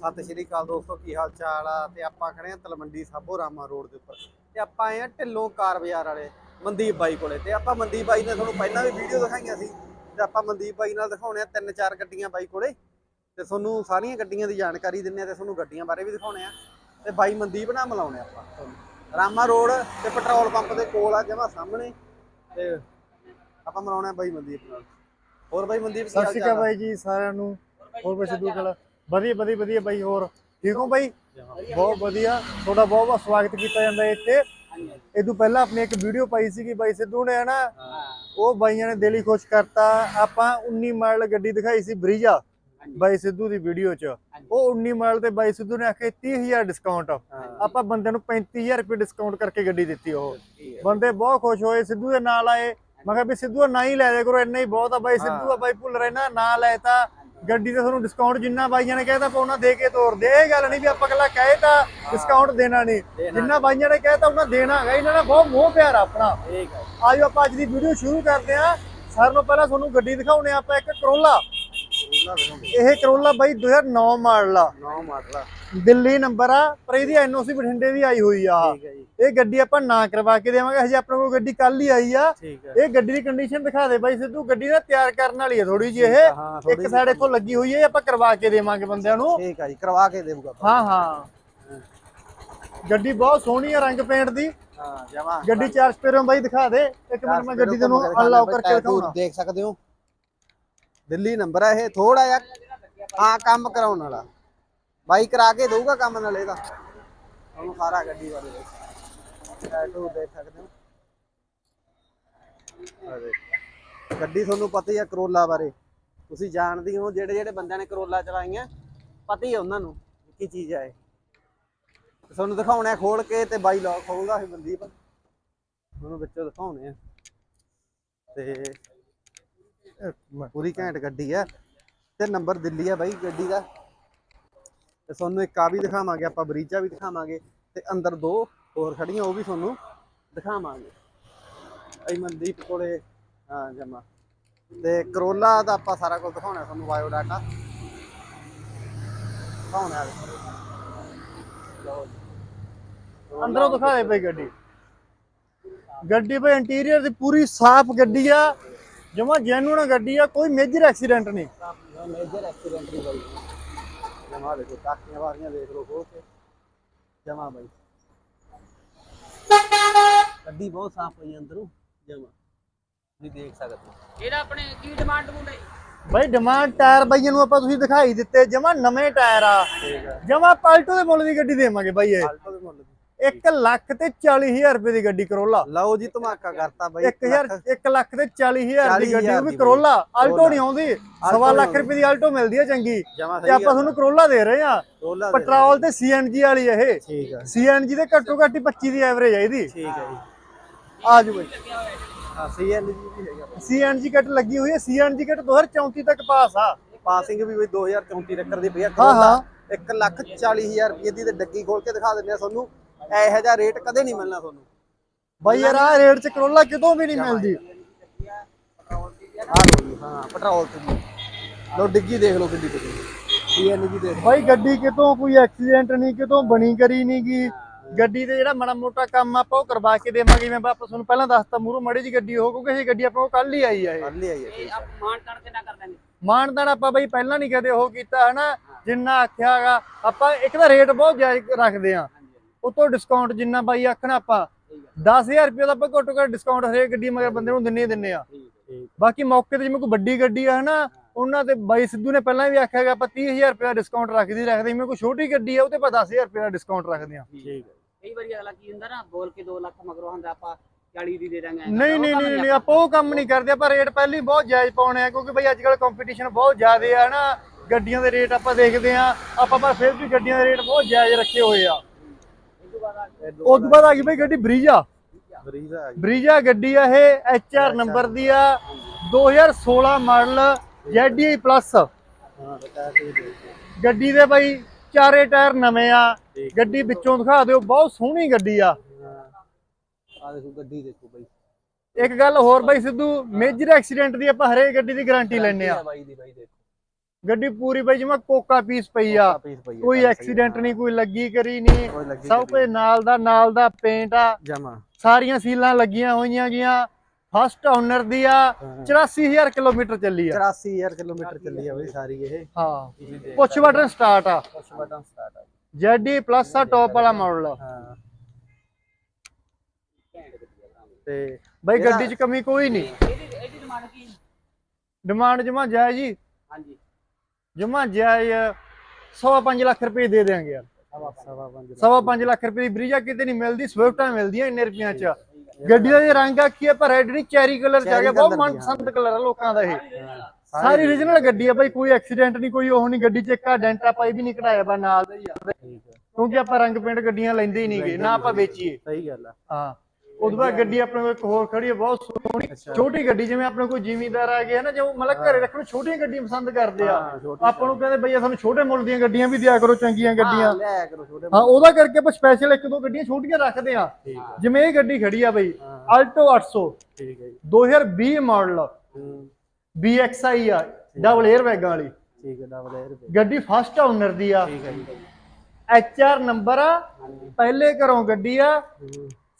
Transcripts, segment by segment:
ਸਤਿ ਸ਼੍ਰੀ ਅਕਾਲ ਦੋਸਤੋ ਕੀ ਹਾਲ ਚਾਲ ਆ? ਤੇ ਆਪਾਂ ਖੜੇ ਆ ਤਲਵੰਡੀ ਸਾਬੋ ਰਾਮਾ ਰੋਡ ਦੇ ਉੱਪਰ। ਤੇ ਆਪਾਂ ਆਏ ਆ ਢਿੱਲੋਂ ਕਾਰ ਬਾਜ਼ਾਰ ਵਾਲੇ ਮਨਦੀਪ ਬਾਈ ਕੋਲੇ। ਤੇ ਆਪਾਂ ਮਨਦੀਪ ਬਾਈ ਨੇ ਤੁਹਾਨੂੰ ਪਹਿਲਾਂ ਵੀ ਵੀਡੀਓ ਦਿਖਾਈਆਂ ਸੀ। ਤੇ ਆਪਾਂ ਮਨਦੀਪ ਬਾਈ ਨਾਲ ਦਿਖਾਉਣੇ ਆ ਤਿੰਨ ਚਾਰ ਗੱਡੀਆਂ ਬਾਈ ਕੋਲੇ। ਤੇ ਤੁਹਾਨੂੰ ਸਾਰੀਆਂ ਗੱਡੀਆਂ ਦੀ ਜਾਣਕਾਰੀ ਦਿੰਨੇ ਆ ਤੇ ਤੁਹਾਨੂੰ ਗੱਡੀਆਂ ਬਾਰੇ ਵੀ ਦਿਖਾਉਣੇ ਆ। ਤੇ ਬਾਈ ਮਨਦੀਪ ਨਾਲ ਮਿਲਾਉਣੇ ਆਪਾਂ। ਤੁਹਾਨੂੰ ਰਾਮਾ ਰੋਡ ਤੇ ਪੈਟਰੋਲ ਪੰਪ ਦੇ ਕੋਲ ਆ ਜਮਾ ਸਾਹਮਣੇ। ਤੇ ਆਪਾਂ ਮਿਲਾਉਣੇ ਆ ਬਾਈ ਮਨਦੀਪ ਨਾਲ। ਹੋਰ ਬਾਈ ਮਨਦੀਪ ਸਤਿ ਸ਼੍ਰੀ ਅਕਾਲ? ਬਾਈ ਜੀ ਸਾਰਿਆਂ ਨੂੰ। ਹੋਰ ਬਈ ਸਿੱਧੂ ਕਲਾ ਵਧੀਆ ਵਧੀਆ ਵਧੀਆ ਬਾਈ ਹੋਰ ਠੀਕ ਹੋ ਬਾਈ? ਬਹੁਤ ਵਧੀਆ। ਤੁਹਾਡਾ ਬਹੁਤ ਬਹੁਤ ਸਵਾਗਤ ਕੀਤਾ ਜਾਂਦਾ ਹੈ ਇੱਥੇ। ਇਹ ਤੋਂ ਪਹਿਲਾਂ ਆਪਣੀ ਇੱਕ ਵੀਡੀਓ ਪਾਈ ਸੀ ਕਿ ਬਾਈ ਸਿੱਧੂ ਨੇ ਹਨਾ? ਉਹ ਬਾਈਆਂ ਨੇ ਦਿਲ ਹੀ ਖੁਸ਼ ਕਰਤਾ। ਆਪਾਂ 19 ਮਾਡਲ ਗੱਡੀ ਦਿਖਾਈ ਸੀ ਬਰੀਜਾ ਬਾਈ ਸਿੱਧੂ ਦੀ ਵੀਡੀਓ 'ਚ। ਉਹ 19 ਮਾਡਲ ਤੇ ਬਾਈ ਸਿੱਧੂ ਨੇ ਆਖੇ 30000 ਡਿਸਕਾਊਂਟ ਆਪਾਂ ਬੰਦੇ ਨੂੰ 35000 ਰੁਪਏ ਡਿਸਕਾਊਂਟ ਕਰਕੇ ਗੱਡੀ ਦਿੱਤੀ ਉਹ। ਬੰਦੇ ਬਹੁਤ ਖੁਸ਼ ਹੋਏ ਸਿੱਧੂ ਦੇ ਨਾਲ ਆਏ। ਮੈਂ ਕਿਹਾ ਵੀ ਸਿੱਧੂ ਨਾ ਹੀ ਲੈ ਦੇ ਕਰੋ ਇੰਨਾ ਹੀ ਬਹੁਤ ਆ ਬਾਈ। ਸਿੱਧੂ ਆ ਬਾਈ ਭੁੱਲ ਰਹੇ ਨਾ ਨਾ ਲੈ ਤਾਂ। ਗੱਡੀ ਤੇ ਤੁਹਾਨੂੰ ਡਿਸਕਾਊਂਟ ਜਿੰਨਾ ਬਾਈਆਂ ਨੇ ਕਹਿਤਾ ਆਪਾਂ ਉਹਨਾਂ ਦੇ ਕੇ ਤੋਰ ਦੇ ਇਹ ਗੱਲ ਨਹੀਂ ਵੀ ਆਪਾਂ ਕੱਲਾ ਕਹੇ ਤਾਂ ਡਿਸਕਾਊਂਟ ਦੇਣਾ ਨਹੀਂ। ਜਿੰਨਾ ਬਾਈਆਂ ਨੇ ਕਹਿਤਾ ਉਹਨਾਂ ਦੇਣਾ ਹੈਗਾ। ਇਹਨਾਂ ਨਾਲ ਬਹੁਤ ਮੋਹ ਪਿਆਰ ਆ ਆਪਣਾ। ਠੀਕ ਹੈ ਆਜੋ ਆਪਾਂ ਅੱਜ ਦੀ ਵੀਡੀਓ ਸ਼ੁਰੂ ਕਰਦੇ ਹਾਂ। ਸਾਰਿਆਂ ਨੂੰ ਪਹਿਲਾਂ ਤੁਹਾਨੂੰ ਗੱਡੀ ਦਿਖਾਉਣੇ ਆ ਆਪਾਂ ਇੱਕ ਕਰੋਲਾ ਇਹ ਕਰੋਲਾ ਬਾਈ 2009 ਮਾਡਲ ਆ। ਨੌ ਮਾਡਲ ਆ। ਦਿੱਲੀ ਨੰਬਰ ਆ ਪਰ ਇਹਦੀ ਐਨਓਸੀ ਬਠਿੰਡੇ ਦੀ ਆਈ ਹੋਈ ਆ। ਜੀ। ਇਹ ਗੱਡੀ ਆਪਾਂ ਨਾ ਕਰਵਾ ਕੇ ਦੇਵਾਂਗੇ ਹਜੇ ਆਪਣੇ ਕੋਲ ਗੱਡੀ ਕੱਲ ਹੀ ਆਈ ਆ। ਇਹ ਗੱਡੀ ਦੀ ਕੰਡੀਸ਼ਨ ਦਿਖਾ ਦੇ ਬਾਈ ਸਿੱਧੂ ਗੱਡੀ ਨਾ ਤਿਆਰ ਕਰਨ ਵਾਲੀ ਹੈ ਥੋੜੀ ਜਿਹੀ ਇਹ। ਇੱਕ ਸਾਈਡ ਇੱਥੋਂ ਲੱਗੀ ਹੋਈ ਹੈ ਇਹ ਆਪਾਂ ਕਰਵਾ ਕੇ ਦੇਵਾਂਗੇ ਬੰਦਿਆਂ ਨੂੰ। ਠੀਕ ਹੈ ਜੀ ਕਰਵਾ ਕੇ ਦੇਊਗਾ ਹਾਂ ਹਾਂ। ਗੱਡੀ ਬਹੁਤ ਸੋਹਣੀ ਹੈ ਰੰਗ ਪੇਂਟ ਦੀ। ਹਾਂ ਜਮਾ। ਗੱਡੀ ਚਾਰ ਸਪੇਰੋਂ ਬਾਈ ਦਿਖਾ ਦੇ। ਇੱਕ ਮਿੰਟ ਮੈਂ ਗੱਡੀ ਤੈਨੂੰ ਅਨਲੌਕ ਕਰਕੇ ਦਿਖਾਉਣਾ ਦੇਖ ਸਕਦੇ ਹੋ। ਦਿੱਲੀ ਨੰਬਰ ਹੈ ਇਹ ਥੋੜਾ ਜਿਹਾ ਹਾਂ ਕੰਮ ਕਰਾਉਣ ਵਾਲਾ। ਬਾਈ ਕਰਾ ਕੇ ਦਊਗਾ ਕੰਮ ਨਾਲ ਇਹਦਾ। ਤੁਹਾਨੂੰ ਸਾਰਾ ਗੱਡੀ ਬਾਰੇ ਟੈਟੂ ਦੇਖ ਸਕਦੇ ਹੋ। ਆ ਗੱਡੀ ਤੁਹਾਨੂੰ ਪਤਾ ਹੀ ਆ ਕਰੋਲਾ ਬਾਰੇ। ਤੁਸੀਂ ਜਾਣਦੇ ਹੋ ਜਿਹੜੇ ਜਿਹੜੇ ਬੰਦਿਆਂ ਨੇ ਕਰੋਲਾ ਚਲਾਈਆਂ, ਪਤਾ ਹੀ ਆ ਉਹਨਾਂ ਨੂੰ ਕੀ ਚੀਜ਼ ਆ ਇਹ। ਤੇ ਤੁਹਾਨੂੰ ਦਿਖਾਉਣਾ ਖੋਲ ਕੇ ਤੇ ਬਾਈ ਲੌਕ ਖੋਲਦਾ ਸੀ ਮਨਦੀਪ। ਉਹਨੂੰ ਵਿੱਚੋਂ ਦਿਖਾਉਣੇ ਆ। ਤੇ ਪੂਰੀ ਘੈਂਟ ਗੱਡੀ ਆ। ਤੇ ਨੰਬਰ ਦਿੱਲੀ ਆ ਬਾਈ ਗੱਡੀ ਦਾ। ਤੇ ਤੁਹਾਨੂੰ ਇੱਕ ਆ ਵੀ ਦਿਖਾਵਾਂਗੇ, ਆਪਾਂ ਬਰੀਜਾ ਵੀ ਦਿਖਾਵਾਂਗੇ। ਤੇ ਅੰਦਰ ਦੋ ਹੋਰ ਖੜੀਆਂ, ਉਹ ਵੀ ਤੁਹਾਨੂੰ ਦਿਖਾਵਾਂਗੇ। ਅਈ ਮਨਦੀਪ ਕੋਲੇ, ਹਾਂ, ਜਮਾ। ਤੇ ਕਰੋਲਾ ਦਾ ਆਪਾਂ ਸਾਰਾ ਕੁਝ ਦਿਖਾਉਣਾ ਤੁਹਾਨੂੰ ਬਾਇਓ ਡਾਟਾ ਦਿਖਾਉਣਾ ਅੰਦਰੋਂ ਦਿਖਾ ਦੇ ਗੱਡੀ। ਗੱਡੀ ਬਈ ਇੰਟੀਰੀਅਰ ਦੀ ਪੂਰੀ ਸਾਫ਼ ਗੱਡੀ ਆ। ਜਮਾ ਜੈਨੂਨ ਗੱਡੀ ਆ ਕੋਈ ਮੇਜਰ ਐਕਸੀਡੈਂਟ ਨਹੀਂ। ਮੇਜਰ ਐਕਸੀਡੈਂਟ ਨਹੀਂ ਬਾਈ। ਜਮਾ ਦੇਖੋ ਟਾਕੀਆਂ ਵਾਰੀਆਂ ਦੇਖ ਲਓ ਖੋਲ ਕੇ ਜਮਾ ਬਾਈ। ਗੱਡੀ ਬਹੁਤ ਸਾਫ਼ ਹੋਈ ਅੰਦਰੋਂ ਜਮਾ। ਤੁਸੀਂ ਦੇਖ ਸਕਦੇ। ਇਹਦਾ ਆਪਣੇ ਕੀ ਡਿਮਾਂਡ ਮੁੰਡੇ ਬਾਈ? ਡਿਮਾਂਡ ਟਾਇਰ ਬਾਈਆਂ ਨੂੰ ਆਪਾਂ ਤੁਸੀਂ ਦਿਖਾਈ ਦਿੱਤੇ ਜਮਾ ਨਵੇਂ ਟਾਇਰ ਆ। ਜਮਾ ਪਾਲਟੋ ਦੇ ਮੁੱਲ ਦੀ ਗੱਡੀ ਦੇਵਾਂਗੇ ਬਾਈ ਇਹ। ਆਲਟੋ ਦੇ ਮੁੱਲ 1 ਲੱਖ ਤੇ 40000 ਰੁਪਏ ਦੀ ਗੱਡੀ ਕਰੋਲਾ ਲਓ ਜੀ ਧਮਾਕਾ ਕਰਤਾ ਬਾਈ। 1000 1 ਲੱਖ ਤੇ 40000 ਦੀ ਗੱਡੀ ਉਹ 40,000 ਵੀ ਕਰੋਲਾ ਆਲਟੋ ਕਰੋਲਾ। ਨਹੀਂ ਆਉਂਦੀ। ਸਵਾ ਨਹੀਂ ਲੱਖ ਰੁਪਏ ਦੀ ਆਲਟੋ ਮਿਲਦੀ ਹੈ ਚੰਗੀ। ਤੇ ਆਪਾਂ ਤੁਹਾਨੂੰ ਕਰੋਲਾ ਦੇ ਰਹੇ ਆ। ਪੈਟਰੋਲ ਤੇ ਸੀਐਨਜੀ ਵਾਲੀ ਇਹ। ਠੀਕ ਹੈ ਸੀਐਨਜੀ ਦੇ ਘੱਟੋ ਘੱਟ ਹੀ 25 ਦੀ ਐਵਰੇਜ ਹੈ ਇਹਦੀ। ਠੀਕ ਹੈ ਜੀ। ਆ ਜੂ ਬਾਈ। ਹਾਂ ਸੀਐਨਜੀ ਵੀ ਹੈਗਾ ਸੀਐਨਜੀ ਕਿਟ ਲੱਗੀ ਹੋਈ ਹੈ ਸੀਐਨਜੀ ਕਿਟ 2034 ਤੱਕ ਪਾਸ ਆ। ਪਾਸਿੰਗ ਵੀ ਬਈ 2034 ਤੱਕ ਦੀ ਪਈ ਆ। ਹਾਂ। 1 ਲੱਖ 40000 ਰੁਪਏ ਦੀ ਤੇ ਡੱਗੀ ਖੋਲ ਕੇ ਦਿਖਾ ਦਿੰਦੇ ਆ ਤੁਹਾਨੂੰ। ਇਹੋ ਜਿਹਾ ਰੇਟ ਕਦੇ ਨਹੀਂ ਮਿਲਣਾ ਤੁਹਾਨੂੰ। ਬਾਈ ਯਾਰ ਆ ਰੇਟ ਚ ਕਰੋਲਾ ਕਿਤੋਂ ਵੀ ਨਹੀਂ ਮਿਲਦੀ। ਆ। ਜੀ ਹਾਂ ਪੈਟਰੋਲ ਤੇ ਜੀ ਲਓ ਡਿੱਗੀ ਦੇਖ ਲਓ ਕਿੰਨੀ ਕਿੰਨੀ ਸੀਐਨਜੀ ਦੇਖ ਬਾਈ ਗੱਡੀ ਕਿਤੋਂ ਕੋਈ ਐਕਸੀਡੈਂਟ ਨਹੀਂ ਕਿਤੋਂ ਬਣੀ ਕਰੀ ਨਹੀਂ ਗੀ। ਗੱਡੀ ਤੇ ਜਿਹੜਾ ਮਾੜਾ ਮੋਟਾ ਕੰਮ ਆਪਾਂ ਉਹ ਕਰਵਾ ਕੇ ਦੇਵਾਂਗੇ ਮੈਂ ਵਾਪਸ ਤੁਹਾਨੂੰ ਪਹਿਲਾਂ ਦੱਸਤਾ ਮੂਰੋਂ ਮੜੀ ਜੀ ਗੱਡੀ ਹੋ ਕਿਉਂਕਿ ਇਹ ਗੱਡੀ ਆਪਾਂ ਕੋਲ ਕੱਲ ਹੀ ਆਈ ਆ ਇਹ। ਕੱਲ ਹੀ ਆਈ ਹੈ ਇਹ ਆਪ ਮਾਨ ਤਣ ਤੇ ਨਾ ਕਰ ਦਾਂਗੇ ਮਾਨਦਾਨ ਆਪਾਂ ਬਈ ਪਹਿਲਾਂ ਨਹੀਂ ਕਦੇ ਉਹ ਕੀਤਾ ਹਨਾ? ਜਿੰਨਾ ਆਖਿਆ ਹੈਗਾ ਆਪਾਂ ਇੱਕ ਤਾਂ ਰੇਟ ਬਹੁਤ ਜਾਇਜ਼ ਰੱਖਦੇ ਆ ਉਤੋਂ ਡਿਸਕਾਊਂਟ ਜਿੰਨਾ ਬਾਈ ਆਖਣਾ ਆਪਾਂ 10000 ਰੁਪਏ ਦਾ ਆਪਾਂ ਘੱਟੋ ਘੱਟ ਡਿਸਕਾਊਂਟ ਹਰੇਕ ਗੱਡੀ ਮਗਰ ਬੰਦੇ ਨੂੰ ਦਿੰਨੇ ਹੀ ਦਿੰਨੇ ਆ। ਠੀਕ ਬਾਕੀ ਮੌਕੇ ਤੇ ਜਿਵੇਂ ਕੋਈ ਵੱਡੀ ਗੱਡੀ ਆ ਹਨਾ ਉਹਨਾਂ ਤੇ ਬਾਈ ਸਿੱਧੂ ਨੇ ਪਹਿਲਾਂ ਵੀ ਆਖਿਆ ਹੈਗਾ ਆਪਾਂ 30000 ਰੁਪਏ ਦਾ ਡਿਸਕਾਊਂਟ ਰੱਖਦੀ ਰੱਖਦੇ ਜਿਵੇਂ ਕੋਈ ਛੋਟੀ ਗੱਡੀ ਆ ਉਹ ਤੇ ਆਪਾਂ 10000 ਰੁਪਏ ਦਾ ਡਿਸਕਾਊਂਟ ਰੱਖਦੇ ਆ। ਠੀਕ ਹੈ। ਕਈ ਵਾਰੀ ਅਗਲਾ ਕੀ ਹੁੰਦਾ ਨਾ ਬੋਲ ਕੇ 2 ਲੱਖ ਮਗਰੋਂ ਹੁੰਦਾ ਆਪਾਂ 40 ਦੀ ਦੇ ਦਾਂਗੇ ਨਹੀਂ ਨਹੀਂ ਨਹੀਂ ਨਹੀਂ ਆਪਾਂ ਉਹ ਕੰਮ ਨਹੀਂ ਕਰਦੇ ਆਪਾਂ ਰੇਟ ਪਹਿਲਾਂ ਹੀ ਬਹੁਤ ਜਾਇਜ਼ ਪਾਉਣੇ ਆ ਕਿਉਂਕਿ ਬਈ ਅੱਜ ਕੱਲ ਕੰਪੀਟੀਸ਼ਨ ਬਹੁਤ ਜ਼ਿਆਦੇ ਆ ਨਾ ਗੱਡੀਆਂ ਦੇ ਰੇਟ ਆਪਾਂ ਦੇਖਦੇ ਆ ਆਪਾਂ ਪਰ ਫਿਰ ਵੀ ਗੱਡੀਆਂ ਦੇ ਰੇਟ ਬਹੁਤ ਜਾਇਜ਼ ਰੱਖੇ ਹੋਏ ਆ। ਉਸ ਤੋਂ ਬਾਅਦ ਆ ਗਈ ਬਈ ਗੱਡੀ ਬਰੀਜਾ। ਬਰੀਜ਼ਾ ਗੱਡੀ ਆ ਇਹ ਐਚ ਆਰ ਨੰਬਰ ਦੀ ਆ। 2016 ਮਾਡਲ ZDI ਪਲੱਸ ਗੱਡੀ ਦੇ ਬਾਈ ਚਾਰੇ ਟਾਇਰ ਨਵੇਂ ਆ। ਗੱਡੀ ਵਿੱਚੋਂ ਦਿਖਾ ਦਿਓ, ਬਹੁਤ ਸੋਹਣੀ ਗੱਡੀ ਆ। ਆ ਦੇਖੋ ਗੱਡੀ ਦੇਖੋ ਬਾਈ ਇੱਕ ਗੱਲ ਹੋਰ ਬਾਈ ਸਿੱਧੂ ਮੇਜਰ ਐਕਸੀਡੈਂਟ ਦੀ ਆਪਾਂ ਹਰੇਕ ਗੱਡੀ ਦੀ ਗਾਰੰਟੀ ਲੈਣੇ ਆ। ਬਾਈ ਦੀ ਬਾਈ ਦੇਖੋ ਗੱਡੀ ਪੂਰੀ ਬਈ ਜਿਵੇਂ ਕੋਕਾ ਪੀਸ ਪਈ ਆ। ਕੋਈ ਐਕਸੀਡੈਂਟ। ਨਹੀਂ ਕੋਈ ਲੱਗੀ ਕਰੀ ਨਹੀਂ। ਸਭ ਕੁਝ ਨਾਲ ਦਾ ਨਾਲ ਦਾ ਪੇਂਟ ਆ। ਜਮਾ। ਸਾਰੀਆਂ ਸੀਲਾਂ ਲੱਗੀਆਂ ਹੋਈਆਂ ਗੀਆਂ। ਫਸਟ ਓਨਰ ਦੀ ਆ 84000 ਕਿਲੋਮੀਟਰ ਚੱਲੀ ਆ। 84000 ਕਿਲੋਮੀਟਰ ਚੱਲੀ ਆ ਬਈ ਸਾਰੀ ਇਹ। ਹਾਂ। ਪੁੱਛ ਬਟਨ ਸਟਾਰਟ ਆ। ਪੁਸ਼ ਬਟਨ ਸਟਾਰਟ ਆ ਜੈਡੀ ਪਲੱਸ ਆ ਟੌਪ ਵਾਲਾ ਮਾਡਲ ਆ। ਹਾਂ। ਤੇ ਬਈ ਗੱਡੀ 'ਚ ਕਮੀ ਕੋਈ ਨਹੀਂ। ਇਹਦੀ ਇਹਦੀ ਡਿਮਾਂਡ ਕੀ ਡਿਮਾਂਡ ਜਮਾ ਜਾਇਜ਼ ਜੀ ਹਾਂਜੀ। ਜਮਾ ਜਾਇਜ਼ ਸਵਾ ਪੰਜ ਲੱਖ ਰੁਪਏ ਦੇ ਦੇਾਂਗੇ ਯਾਰ। ਸਵਾ ਪੰਜ ਸਵਾ ਪੰਜ ਲੱਖ ਰੁਪਏ ਦੀ ਬਰੀਜਾ ਕਿਤੇ ਨਹੀਂ ਮਿਲਦੀ ਸਵਿਫਟਾਂ ਮਿਲਦੀਆਂ ਇੰਨੇ ਰੁਪਈਆਂ 'ਚ। ਗੱਡੀ ਦਾ ਜੇ ਰੰਗ ਆਖੀ ਹੈ ਪਰ ਰੈਡ ਨਹੀਂ ਚੈਰੀ ਕਲਰ 'ਚ ਆ ਗਿਆ ਬਹੁਤ ਮਨਪਸੰਦ ਕਲਰ ਆ ਲੋਕਾਂ ਦਾ ਇਹ। ਸਾਰੀ ਓਰੀਜਨਲ ਗੱਡੀ ਆ ਬਈ ਕੋਈ ਐਕਸੀਡੈਂਟ ਨਹੀਂ ਕੋਈ ਉਹ ਨਹੀਂ ਗੱਡੀ 'ਚ ਇੱਕਾ ਡੈਂਟਾ ਪਾਈ ਵੀ ਨਹੀਂ ਕਢਾਇਆ ਬਾ ਨਾਲ ਦਾ ਹੀ ਆ। ਕਿਉਂਕਿ ਆਪਾਂ ਰੰਗ ਪੇਂਟ ਗੱਡੀਆਂ ਲੈਂਦੇ ਹੀ ਨਹੀਂਗੇ ਨਾ ਆਪਾਂ ਵੇਚੀਏ। ਸਹੀ ਗੱਲ ਆ। ਹਾਂ। ਉਦੋਂ ਬਾਅਦ ਗੱਡੀ ਆਪਣੇ ਕੋਲ ਇੱਕ ਹੋਰ ਖੜੀ ਹੈ ਬਹੁਤ ਸੋਹਣੀ ਛੋਟੀ ਗੱਡੀ ਜਿਵੇਂ ਆਪਣੇ ਕੋਈ ਜ਼ਿਮੀਂਦਾਰ ਆ ਗਿਆ ਨਾ ਜੋ ਮਤਲਬ ਘਰੇ ਰੱਖਣ ਨੂੰ ਛੋਟੀਆਂ ਗੱਡੀਆਂ ਪਸੰਦ ਕਰਦੇ ਆ। ਆਪਾਂ ਨੂੰ ਕਹਿੰਦੇ ਬਈ ਸਾਨੂੰ ਛੋਟੇ ਮੁੱਲ ਦੀਆਂ ਗੱਡੀਆਂ ਵੀ ਦਿਆ ਕਰੋ ਚੰਗੀਆਂ ਗੱਡੀਆਂ। ਹਾਂ, ਲਿਆਇਆ ਕਰੋ ਛੋਟੇ ਹਾਂ ਉਹਦਾ ਕਰਕੇ ਆਪਾਂ ਸਪੈਸ਼ਲ ਇੱਕ ਦੋ ਗੱਡੀਆਂ ਛੋਟੀਆਂ ਰੱਖਦੇ ਆ। ਜਿਵੇਂ ਇਹ ਗੱਡੀ ਖੜੀ ਆ ਬਈ ਆਲਟੋ 800 ਠੀਕ ਹੈ ਜੀ। 2020 ਮਾਡਲ। BXI ਆ ਡਬਲ 에ਅਰ ਬੈਗਾਂ ਵਾਲੀ। ਠੀਕ ਹੈ ਡਬਲ 에ਅਰ ਗੱਡੀ ਫਸਟ ਓਨਰ ਦੀ ਆ। ਠੀਕ ਹੈ ਜੀ। HR ਨੰਬਰ ਆ ਪਹਿਲੇ ਘਰੋਂ ਗੱਡੀ ਆ।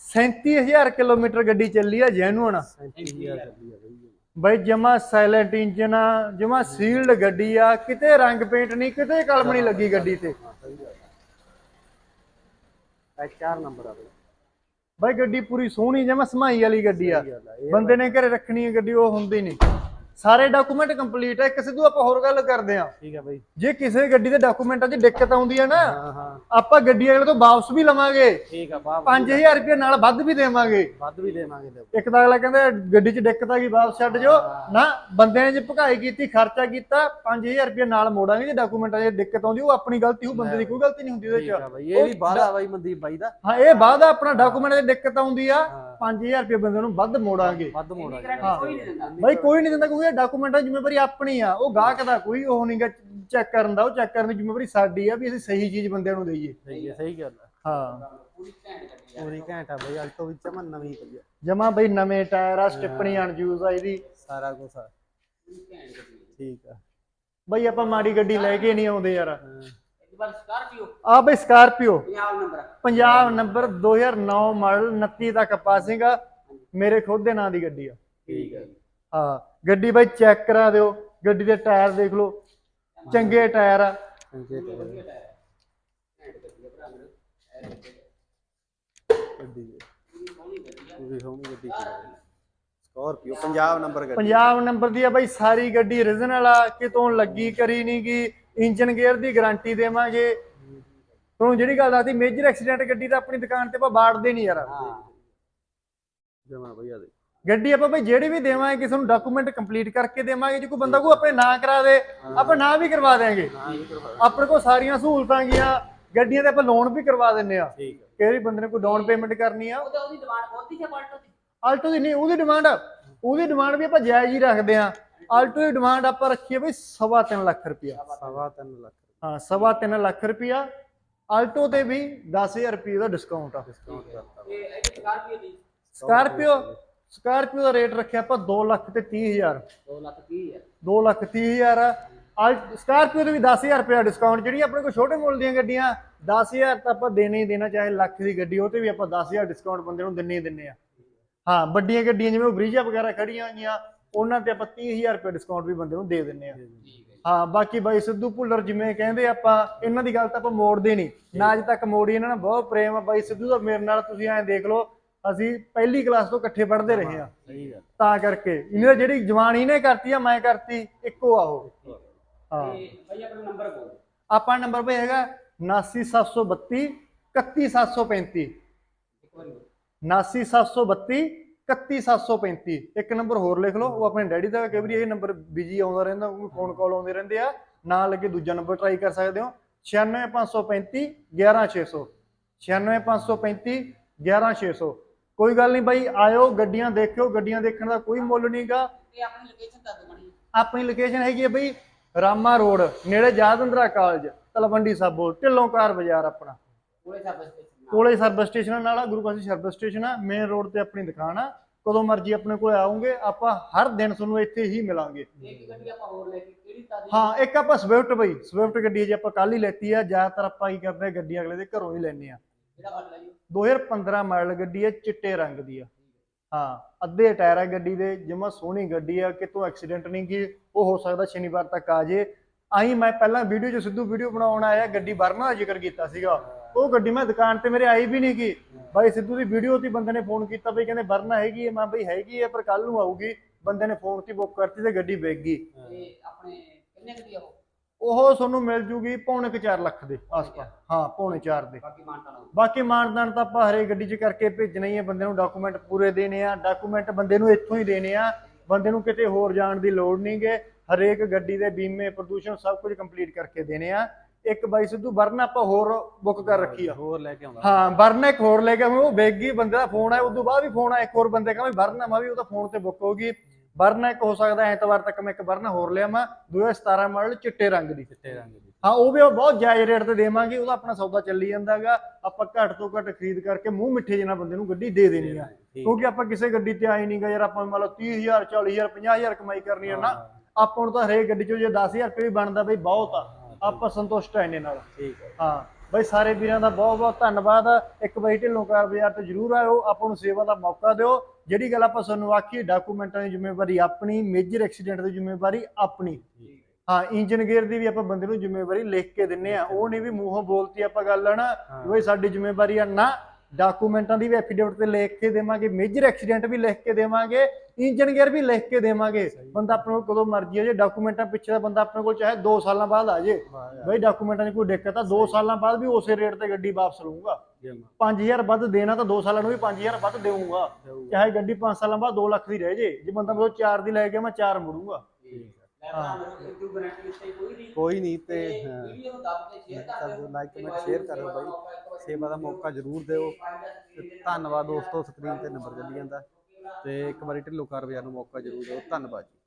37000 ਕਿਲੋਮੀਟਰ ਗੱਡੀ ਚੱਲੀ ਆ ਜੈਨੂਨ 37000 ਚੱਲੀ ਆ ਬਈ ਬਈ ਜਮਾ ਸਾਇਲੈਂਟ ਇੰਜਨ ਆ ਜਮਾ ਸੀਲਡ ਗੱਡੀ ਆ ਕਿਤੇ ਰੰਗ ਪੇਂਟ ਨਹੀਂ ਕਿਤੇ ਕਲਮ ਨਹੀਂ ਲੱਗੀ ਗੱਡੀ ਤੇ। ਚਾਰ ਨੰਬਰ ਆ ਬਈ। ਬਈ ਗੱਡੀ ਪੂਰੀ ਸੋਹਣੀ ਜਮਾ ਸਮਾਈ ਵਾਲੀ ਗੱਡੀ ਆ। ਬੰਦੇ ਨੇ ਘਰੇ ਰੱਖਣੀ ਹੈ ਗੱਡੀ ਉਹ ਹੁੰਦੀ ਨਹੀਂ। ਸਾਰੇ ਡਾਕੂਮੈਂਟ ਕੰਪਲੀਟ ਹੈ ਇੱਕ ਸਿੱਧੂ ਆਪਾਂ ਹੋਰ ਗੱਲ ਕਰਦੇ ਆ। ਠੀਕ ਹੈ ਬਈ। ਜੇ ਕਿਸੇ ਗੱਡੀ ਦੇ ਡਾਕੂਮੈਂਟਾਂ 'ਚ ਦਿੱਕਤ ਆਉਂਦੀ ਹੈ ਨਾ ਹਾਂ ਹਾਂ। ਆਪਾਂ ਗੱਡੀ ਅਗਲੇ ਤੋਂ ਵਾਪਸ ਵੀ ਲਵਾਂਗੇ। ਠੀਕ ਆ ਬਾਪ 5000 ਰੁਪਏ ਨਾਲ ਵੱਧ ਵੀ ਦੇਵਾਂਗੇ। ਵੱਧ ਵੀ ਦੇਵਾਂਗੇ ਤੇ। ਇੱਕ ਤਾਂ ਅਗਲਾ ਕਹਿੰਦਾ ਗੱਡੀ 'ਚ ਦਿੱਕਤ ਆ ਗਈ ਵਾਪਸ ਛੱਡ ਜੋ ਨਾ ਬੰਦਿਆਂ ਨੇ ਜੇ ਭਕਾਈ ਕੀਤੀ ਖਰਚਾ ਕੀਤਾ 5000 ਰੁਪਏ ਨਾਲ ਮੋੜਾਂਗੇ ਜੇ ਡਾਕੂਮੈਂਟਾਂ 'ਚ ਦਿੱਕਤ ਆਉਂਦੀ ਉਹ ਆਪਣੀ ਗਲਤੀ ਉਹ ਬੰਦੇ ਦੀ ਕੋਈ ਗਲਤੀ ਨਹੀਂ ਹੁੰਦੀ ਉਹਦੇ ਠੀਕ 'ਚ। ਆ ਬਈ ਇਹ ਵੀ ਬਾਹਲਾ ਬਾਈ ਮਨਦੀਪ ਬਾਈ ਦਾ। ਹਾਂ ਇਹ ਬਾਅਦ ਆ ਆਪਣਾ ਡਾਕੂਮੈਂਟ 'ਚ ਦਿੱਕਤ ਆਉਂਦੀ ਆ 5000 ਰੁਪਏ ਬੰਦੇ ਨੂੰ ਵੱਧ ਮੋੜਾਂਗੇ। ਵੱਧ ਮੋੜਾ ਕੋਈ ਨਹੀਂ ਦਿੰਦਾ ਬਾਈ ਕੋਈ ਨਹੀਂ ਦਿੰਦਾ ਕਿਉਂਕਿ ਇਹ ਡਾਕੂਮੈਂਟਾਂ ਦੀ ਜ਼ਿੰਮੇਵਾਰੀ ਆਪਣੀ ਆ। ਉਹ ਗਾਹਕ ਦਾ ਕੋਈ ਉਹ ਨਹੀਂਗਾ ਚੈੱਕ ਕਰਨ ਦਾ ਉਹ ਚੈੱਕ ਕਰਨ ਦੀ ਜ਼ਿੰਮੇਵਾਰੀ ਸਾਡੀ ਆ ਵੀ ਅਸੀਂ ਸਹੀ ਚੀਜ਼ ਬੰਦਿਆਂ ਨੂੰ ਦਈਏ। ਸਹੀ ਹੈ ਸਹੀ ਗੱਲ ਆ। ਹਾਂ। ਪੂਰੀ ਘੈਂਟ ਆ ਪੂਰੀ ਘੈਂਟ ਆ ਬਈ ਅਲਟੋ ਵਿੱਚ ਮਨ ਨਵੀਂ ਪਈ ਆ। ਜਮਾ ਬਈ ਨਵੇਂ ਟਾਇਰ ਆ ਸਟਿੱਪਣੀ ਅਨਯੂਜ਼ ਆ ਇਹਦੀ। ਸਾਰਾ ਕੁਝ ਆ। ਪੂਰੀ ਘੈਂਟ ਗੱਡੀ ਆ ਠੀਕ ਆ। ਬਈ ਆਪਾਂ ਮਾੜੀ ਗੱਡੀ ਲੈ ਕੇ ਨਹੀਂ ਆਉਂਦੇ ਯਾਰ। ਸਕਾਰਪੀਓ ਆ ਬਈ Scorpio Punjab number Punjab number 2009 model 29 ਤੱਕ ਪਾਸਿੰਗ ਆ। ਮੇਰੇ ਖੁਦ ਦੇ ਨਾਂ ਦੀ ਗੱਡੀ ਆ। ਠੀਕ ਆ। ਹਾਂ ਗੱਡੀ ਬਈ ਚੈੱਕ ਕਰਾ ਦਿਓ ਗੱਡੀ ਦੇ ਟਾਇਰ ਦੇਖ ਲਓ। ਚੰਗੇ ਟਾਇਰ ਆ। ਚੰਗੇ ਤੇ ਗੱਡੀ ਜੀ। ਪੂਰੀ ਸੋਹਣੀ ਗੱਡੀ ਸਕਾਰਪੀਓ ਪੰਜਾਬ ਨੰਬਰ ਗੱਡੀ। ਪੰਜਾਬ ਨੰਬਰ ਦੀ ਆ ਬਈ ਸਾਰੀ ਗੱਡੀ origignal ਆ ਕਿਤੋਂ ਲੱਗੀ ਕਰੀ ਨਹੀਂ ਗੀ। ਇੰਜਨ ਗੇਅਰ ਦੀ ਗਾਰੰਟੀ ਦੇਵਾਂਗੇ। ਤੁਹਾਨੂੰ ਜਿਹੜੀ ਗੱਲ ਦੱਸਦੀ ਮੇਜਰ ਐਕਸੀਡੈਂਟ ਗੱਡੀ ਤਾਂ ਆਪਣੀ ਦੁਕਾਨ ਤੇ ਆਪਾਂ ਬਾੜਦੇ ਨਹੀਂ ਯਾਰ। ਹਾਂ। ਜਮਾ ਬਈ ਆ ਦੇ ਗੱਡੀ ਆਪਾਂ ਬਈ ਜਿਹੜੀ ਵੀ ਦੇਵਾਂਗੇ ਕਿਸੇ ਨੂੰ ਡਾਕੂਮੈਂਟ ਕੰਪਲੀਟ ਕਰਕੇ ਦੇਵਾਂਗੇ ਜੇ ਕੋਈ ਬੰਦਾ ਕੋ ਆਪਣੇ ਨਾਂ ਕਰਾ ਦੇ ਆਪਾਂ ਨਾਂ ਵੀ ਕਰਵਾ ਦੇਾਂਗੇ ਇਹ ਆਪਣੇ ਕੋਲ ਸਾਰੀਆਂ ਸਹੂਲਤਾਂ ਗੀਆਂ ਗੱਡੀਆਂ ਤੇ ਆਪਾਂ ਲੋਨ ਵੀ ਕਰਵਾ ਦਿੰਨੇ ਆ। ਠੀਕ ਕਿਹੜੀ ਬੰਦੇ ਨੇ ਕੋਈ ਡਾਊਨ ਪੇਮੈਂਟ ਕਰਨੀ ਆ? ਉਹਦਾ ਉਹਦੀ ਡਿਮਾਂਡ ਬਹੁਤੀ ਸੀ ਪਲਟੋ ਦੀ? ਆਲਟੋ ਦੀ ਨਹੀਂ ਉਹਦੀ ਡਿਮਾਂਡ ਉਹਦੀ ਡਿਮਾਂਡ ਵੀ ਆਪਾਂ ਜਾਇਜ਼ ਹੀ ਰੱਖਦੇ ਆ। ਆਲਟੋ ਦੀ ਡਿਮਾਂਡ ਆਪਾਂ ਰੱਖੀ ਹੈ ਬਈ ਸਵਾ ਤਿੰਨ ਲੱਖ ਰੁਪਇਆ। ਸਵਾ ਤਿੰਨ ਲੱਖ ਹਾਂ ਸਵਾ ਲੱਖ ਰੁਪਇਆ। ਆਲਟੋ ਤੇ ਵੀ 10000 ਰੁਪਏ ਦਾ ਡਿਸਕਾਊਂਟ ਆ। ਡਿਸਕਾਊਂਟ ਕਰਤਾ। ਤੇ ਇਹਦੀ ਸਕਾਰਪੀਓ ਦੀ? ਸਕਾਰਪੀਓ? ਸਕਾਰਪੀਓ ਦਾ ਰੇਟ ਰੱਖਿਆ ਆਪਾਂ 2 ਲੱਖ ਤੇ 30000 2 ਲੱਖ 30 ਹੈ 2 ਲੱਖ 30000 ਆ। ਸਕਾਰਪੀਓ ਦੇ ਵੀ 10000 ਰੁਪਏ ਡਿਸਕਾਊਂਟ ਜਿਹੜੀ ਆਪਣੇ ਕੋਲ ਛੋਟੇ ਮੁੱਲ ਦੀਆਂ ਗੱਡੀਆਂ 10000 ਤਾਂ ਆਪਾਂ ਦੇਣਾ ਹੀ ਦੇਣਾ ਚਾਹੇ ਲੱਖ ਦੀ ਗੱਡੀ ਉਹ ਤੇ ਵੀ ਆਪਾਂ 10000 ਡਿਸਕਾਊਂਟ ਬੰਦੇ ਨੂੰ ਦਿੰਨੇ ਹੀ ਦਿੰਨੇ ਆ। ਹਾਂ ਵੱਡੀਆਂ ਗੱਡੀਆਂ ਜਿਵੇਂ ਬਰੀਜਾ ਵਗੈਰਾ ਖੜੀਆਂ ਹੋਈਆਂ ਉਹਨਾਂ ਤੇ ਆਪਾਂ 30000 ਰੁਪਏ ਡਿਸਕਾਊਂਟ ਵੀ ਬੰਦੇ ਨੂੰ ਦੇ ਦਿੰਨੇ ਆ। ਹਾਂ ਬਾਕੀ ਬਾਈ ਸਿੱਧੂ ਭੁੱਲਰ ਜਿਵੇਂ ਕਹਿੰਦੇ ਆਪਾਂ ਇਹਨਾਂ ਦੀ ਗੱਲ ਤਾਂ ਆਪਾਂ ਮੋੜਦੇ ਨਹੀਂ। ਨਾ ਅੱਜ ਤੱਕ ਮੋੜੀ ਇਹਨਾਂ ਨਾਲ ਬਹੁਤ ਪ੍ਰੇਮ ਆ। ਬਾਈ ਸਿੱਧੂ ਦਾ ਮੇਰੇ ਨਾਲ ਤੁਸੀਂ ਐਂ ਦੇਖ ਲਓ ਅਸੀਂ ਪਹਿਲੀ ਕਲਾਸ ਤੋਂ ਇਕੱਠੇ ਪੜ੍ਹਦੇ ਰਹੇ ਆ ਸਹੀ ਗੱਲ। ਤਾਂ ਕਰਕੇ ਇਹਨਾਂ ਜਿਹੜੀ ਜਵਾਨੀ ਨੇ ਕਰਤੀ ਆ ਮੈਂ ਕਰਤੀ ਇੱਕੋ ਆ ਉਹ। ਹਾਂ। ਭਾਈ ਆਪਣਾ ਨੰਬਰ ਬੋਲ ਆਪਾਂ ਨੰਬਰ ਪੇ ਹੈਗਾ 79732 31735 ਇੱਕ ਵਾਰੀ ਬੋਲ। 79732 31735 ਇੱਕ ਨੰਬਰ ਹੋਰ ਲਿਖ ਲਓ। ਉਹ ਆਪਣੇ ਡੈਡੀ ਦਾ ਕਈ ਵਾਰੀ ਇਹ ਨੰਬਰ ਬਿਜ਼ੀ ਆਉਂਦਾ ਰਹਿੰਦਾ ਕੋਈ ਫੋਨ ਕਾਲ ਆਉਂਦੇ ਰਹਿੰਦੇ ਆ। ਨਾਲ ਲੱਗੇ ਦੂਜਾ ਨੰਬਰ ਟਰਾਈ ਕਰ ਸਕਦੇ ਹੋ। 96535 11600 96535 11600 ਕੋਈ ਗੱਲ ਨਹੀਂ ਬਾਈ ਆਇਓ ਗੱਡੀਆਂ ਦੇਖਿਓ ਗੱਡੀਆਂ ਦੇਖਣ ਦਾ ਕੋਈ ਮੁੱਲ ਨਹੀਂਗਾ। ਤੇ ਆਪਣੀ ਲੋਕੇਸ਼ਨ ਦੱਸ ਦਿਓ ਮਣੀ ਆਪਣੀ ਲੋਕੇਸ਼ਨ ਹੈਗੀ ਹੈ ਬਈ ਰਾਮਾ ਰੋਡ ਨੇੜੇ ਜਾਦੰਦਰਾ ਕਾਲਜ ਤਲਵੰਡੀ ਸਾਬੋ ਢਿੱਲੋਂ ਕਾਰ ਬਾਜ਼ਾਰ ਆਪਣਾ। ਕੋਲੇ ਸਰਵਿਸ ਸਟੇਸ਼ਨ ਕੋਲੇ ਸਰਵਿਸ ਸਟੇਸ਼ਨ ਨਾਲ ਆ ਗੁਰੂ ਕਾਸ਼ੀ ਸਰਵਿਸ ਸਟੇਸ਼ਨ ਆ ਮੇਨ ਰੋਡ ਤੇ ਆਪਣੀ ਦੁਕਾਨ ਆ। ਕਦੋਂ ਮਰਜ਼ੀ ਆਪਣੇ ਕੋਲ ਆਉਂਗੇ ਆਪਾਂ ਹਰ ਦਿਨ ਤੁਹਾਨੂੰ ਇੱਥੇ ਹੀ ਮਿਲਾਂਗੇ। ਇੱਕ ਗੱਡੀ ਆਪਾਂ ਹੋਰ ਲੈ ਕੇ ਕਿਹੜੀ ਤਾਜੀ ਹਾਂ ਇੱਕ ਆਪਾਂ ਸਵਿਫਟ ਬਈ ਸਵਿਫਟ ਗੱਡੀ ਜੇ ਆਪਾਂ ਕੱਲ ਹੀ ਲੈਤੀ ਆ ਜ਼ਿਆਦਾਤਰ ਆਪਾਂ ਕੀ ਕਰਦੇ ਆ ਗੱਡੀ ਅਗਲੇ ਦੇ ਘਰੋਂ ਹੀ ਲੈਨੇ ਆ। ਜਿਹੜਾ ਜੀ। 2015 ਮਾਡਲ ਗੱਡੀ ਹੈ, ਚਿੱਟੇ ਰੰਗ ਦੀ ਆ। ਹਾਂ, ਅੱਧੇ ਟਾਇਰ ਆ ਗੱਡੀ ਦੇ ਜਮਾ ਸੋਹਣੀ ਗੱਡੀ ਆ, ਕਿਤੋਂ ਐਕਸੀਡੈਂਟ ਨਹੀਂ ਕੀ ਉਹ ਹੋ ਸਕਦਾ ਸ਼ਨੀਵਾਰ ਤੱਕ ਆ ਜੇ। ਆਈ ਮੈਂ ਪਹਿਲਾਂ ਵੀਡੀਓ 'ਚ ਸਿੱਧੂ ਵੀਡੀਓ ਬਣਾਉਣ ਆਇਆ, ਗੱਡੀ ਵਰਨਾ ਦਾ ਜ਼ਿਕਰ ਕੀਤਾ ਸੀਗਾ। ਉਹ ਗੱਡੀ ਮੈਂ ਦੁਕਾਨ ਤੇ ਮੇਰੇ ਆਈ ਵੀ ਨਹੀਂ ਕੀ ਬਾਈ, ਸਿੱਧੂ ਦੀ ਵੀਡੀਓ ਤੇ ਬੰਦੇ ਨੇ ਫੋਨ ਕੀਤਾ ਬਈ ਕਹਿੰਦੇ, ਵਰਨਾ ਹੈਗੀ ਹੈ ਮੈਂ ਬਈ ਹੈਗੀ ਹੈ ਪਰ ਕੱਲ ਨੂੰ ਆਊਗੀ। ਬੰਦੇ ਨੇ ਫੋਨ ਤੇ ਬੁੱਕ ਕਰਤੀ ਤੇ ਗੱਡੀ ਵਿਕ ਗਈ। ਤੇ ਆਪਣੇ ਕਿੰਨੇ ਗੱਡੀ ਆ ਉਹ? ਉਹ ਤੁਹਾਨੂੰ ਮਿਲ ਜੂਗੀ ਪੌਣੇ ਕੁ 4 ਲੱਖ ਦੇ ਆਸ-ਪਾਸ। ਹਾਂ। ਪੌਣੇ 4 ਦੇ। ਬਾਕੀ ਮਾਨਦਾਨ ਤਾਂ ਆਪਾਂ ਹਰੇਕ ਗੱਡੀ 'ਚ ਕਰਕੇ ਭੇਜਣਾ ਹੀ ਹੈ ਬੰਦੇ ਨੂੰ ਡਾਕੂਮੈਂਟ ਪੂਰੇ ਦੇਣੇ ਆ। ਡਾਕੂਮੈਂਟ ਬੰਦੇ ਨੂੰ ਇੱਥੋਂ ਹੀ ਦੇਣੇ ਆ। ਬੰਦੇ ਨੂੰ ਕਿਤੇ ਹੋਰ ਜਾਣ ਦੀ ਲੋੜ ਨਹੀਂਗੇ ਹਰੇਕ ਗੱਡੀ ਦੇ ਬੀਮੇ ਪ੍ਰਦੂਸ਼ਣ ਸਭ ਕੁਝ ਕੰਪਲੀਟ ਕਰਕੇ ਦੇਣੇ ਆ। ਇੱਕ ਬਾਈ ਸਿੱਧੂ ਵਰਨ ਆਪਾਂ ਹੋਰ ਬੁੱਕ ਕਰ ਰੱਖੀ ਆ। ਹੋਰ ਲੈ ਕੇ ਆਉਂਦਾ। ਹਾਂ ਵਰਨ ਇੱਕ ਹੋਰ ਲੈ ਕੇ ਆਵਾਂ ਉਹ ਵੇਗੀ ਬੰਦੇ ਦਾ ਫੋਨ ਆਇਆ ਉਦੋਂ ਬਾਅਦ ਵੀ ਫੋਨ ਆਇਆ ਇੱਕ ਹੋਰ ਬੰਦੇ ਕਹਿੰਦਾ ਵਰਨ ਆ ਮੈਂ ਵੀ ਉਹਦਾ ਫੋਨ ਤੇ ਬੁੱਕ ਹੋ ਵਰਨ ਇੱਕ ਹੋ ਸਕਦਾ ਐਤਵਾਰ ਤੱਕ ਮੈਂ ਇੱਕ ਵਰਨ ਹੋਰ ਲਿਆਵਾਂ 2017 ਮਾਡਲ ਚਿੱਟੇ ਰੰਗ ਦੀ ਚਿੱਟੇ ਰੰਗ ਦੀ। ਹਾਂ ਉਹ ਵੀ ਬਹੁਤ ਜਾਇਜ਼ ਰੇਟ ਤੇ ਦੇਵਾਂਗੇ ਉਹਦਾ ਆਪਣਾ ਸੌਦਾ ਚੱਲੀ ਜਾਂਦਾਗਾ ਆਪਾਂ ਘੱਟ ਤੋਂ ਘੱਟ ਖਰੀਦ ਕਰਕੇ ਮੂੰਹ ਮਿੱਠੇ ਜਿਹੇ ਨਾਲ ਬੰਦੇ ਨੂੰ ਗੱਡੀ ਦੇ ਦੇਣੀ ਆ ਕਿਉਂਕਿ ਆਪਾਂ ਕਿਸੇ ਗੱਡੀ ਤੇ ਆਏ ਨਹੀਂਗਾ ਯਾਰ ਆਪਾਂ ਮੰਨ ਲਓ 30000 40000 50000 ਕਮਾਈ ਕਰਨੀ ਆ ਨਾ ਆਪਾਂ ਨੂੰ ਤਾਂ ਹਰੇਕ ਗੱਡੀ ਚੋਂ ਜੇ 10000 ਰੁਪਏ ਵੀ ਬਣਦਾ ਬਈ ਬਹੁਤ ਆ ਆਪਾਂ ਸੰਤੁਸ਼ਟ ਆ ਇਹਨੇ ਨਾਲ। ਠੀਕ ਹੈ ਹਾਂ ਬਈ ਸਾਰੇ ਵੀਰਾਂ ਦਾ ਬਹੁਤ ਬਹੁਤ ਧੰਨਵਾਦ ਇੱਕ ਵਾਰੀ ਢਿੱਲੋਂ ਕਾਰ ਬਾਜ਼ਾਰ ਤੇ ਜਰੂਰ ਆਇਓ ਆਪਾਂ ਨੂੰ ਸੇਵਾ ਦਾ ਮੌਕਾ ਦਿਓ ਜਿਹੜੀ ਗੱਲ ਆਪਾਂ ਤੁਹਾਨੂੰ ਆਖੀ ਡਾਕੂਮੈਂਟਾਂ ਦੀ ਜ਼ਿੰਮੇਵਾਰੀ ਆਪਣੀ ਮੇਜਰ ਐਕਸੀਡੈਂਟ ਦੀ ਜ਼ਿੰਮੇਵਾਰੀ ਆਪਣੀ। ਹਾਂ ਇੰਜਨ ਗੇਅਰ ਦੀ ਵੀ ਆਪਾਂ ਬੰਦੇ ਨੂੰ ਜ਼ਿੰਮੇਵਾਰੀ ਲਿਖ ਕੇ ਦਿੰਨੇ ਆ। ਉਹ ਨਹੀਂ ਵੀ ਮੂੰਹੋਂ ਬੋਲਤੀ ਆਪਾਂ ਗੱਲ ਨਾ ਵੀ ਸਾਡੀ ਜ਼ਿੰਮੇਵਾਰੀ ਆ। ਨਾ ਡਾਕੂਮੈਂਟਾਂ ਦੀ ਵੀ ਐਫੀਡੇਵਿਟ ਤੇ ਲਿਖ ਕੇ ਦੇਵਾਂਗੇ ਮੇਜਰ ਐਕਸੀਡੈਂਟ ਵੀ ਲਿਖ ਕੇ ਦੇਵਾਂਗੇ ਇੰਜਨ ਗੇਅਰ ਵੀ ਲਿਖ ਕੇ ਦੇਵਾਂਗੇ। ਬੰਦਾ ਆਪਣੇ ਕੋਲ ਕਦੋਂ ਮਰਜ਼ੀ ਆ ਜੇ ਡਾਕੂਮੈਂਟਾਂ ਪਿੱਛੇ ਦਾ ਬੰਦਾ ਆਪਣੇ ਕੋਲ ਚਾਹੇ 2 ਸਾਲਾਂ ਬਾਅਦ ਆ ਜੇ। ਬਈ ਡਾਕੂਮੈਂਟਾਂ 'ਚ ਕੋਈ ਦਿੱਕਤ ਆ 2 ਸਾਲਾਂ ਬਾਅਦ ਵੀ ਉਸੇ ਰੇਟ ਤੇ ਗੱਡੀ ਵਾਪਸ ਲਊਂਗਾ। 5000 ਵੱਧ ਦੇਣਾ ਤਾਂ 2 ਸਾਲਾਂ ਨੂੰ ਵੀ 5000 ਵੱਧ ਦੇਊਂਗਾ। ਚਾਹੇ ਗੱਡੀ 5 ਸਾਲਾਂ ਬਾਅਦ 2 ਲੱਖ ਦੀ ਰਹਿ ਜੇ। ਜੇ ਬੰਦਾ ਮੇਰੇ 4 ਦੀ ਲੈ ਗਿਆ ਮੈਂ 4 ਮੁੜੂੰਗਾ। ਕੋਈ ਨਹੀਂ। ਕੋਈ ਨਹੀਂ ਤੇ ਹਾਂ। ਵੀਡੀਓ ਨੂੰ ਦੱਬ ਕੇ ਸ਼ੇਅਰ ਕਰ ਦਿਓ। ਲਾਈਕ ਕਮੈਂਟ ਸ਼ੇਅਰ ਕਰਿਓ ਬਾਈ ਸੇਵਾ ਦਾ ਮੌਕਾ ਜ਼ਰੂਰ ਦਿਓ। ਤੇ ਧੰਨਵਾਦ ਦੋਸਤੋ ਸਕਰੀਨ ਤੇ ਨੰਬਰ ਚੱਲੀ ਜਾਂਦਾ। ਤੇ ਇੱਕ ਵਾਰੀ ਢਿੱਲੋਂ ਕਾਰ ਬਾਜ਼ਾਰ ਨੂੰ ਮੌਕਾ ਜ਼ਰੂਰ ਦਿਓ। ਧੰਨਵਾਦ ਜੀ।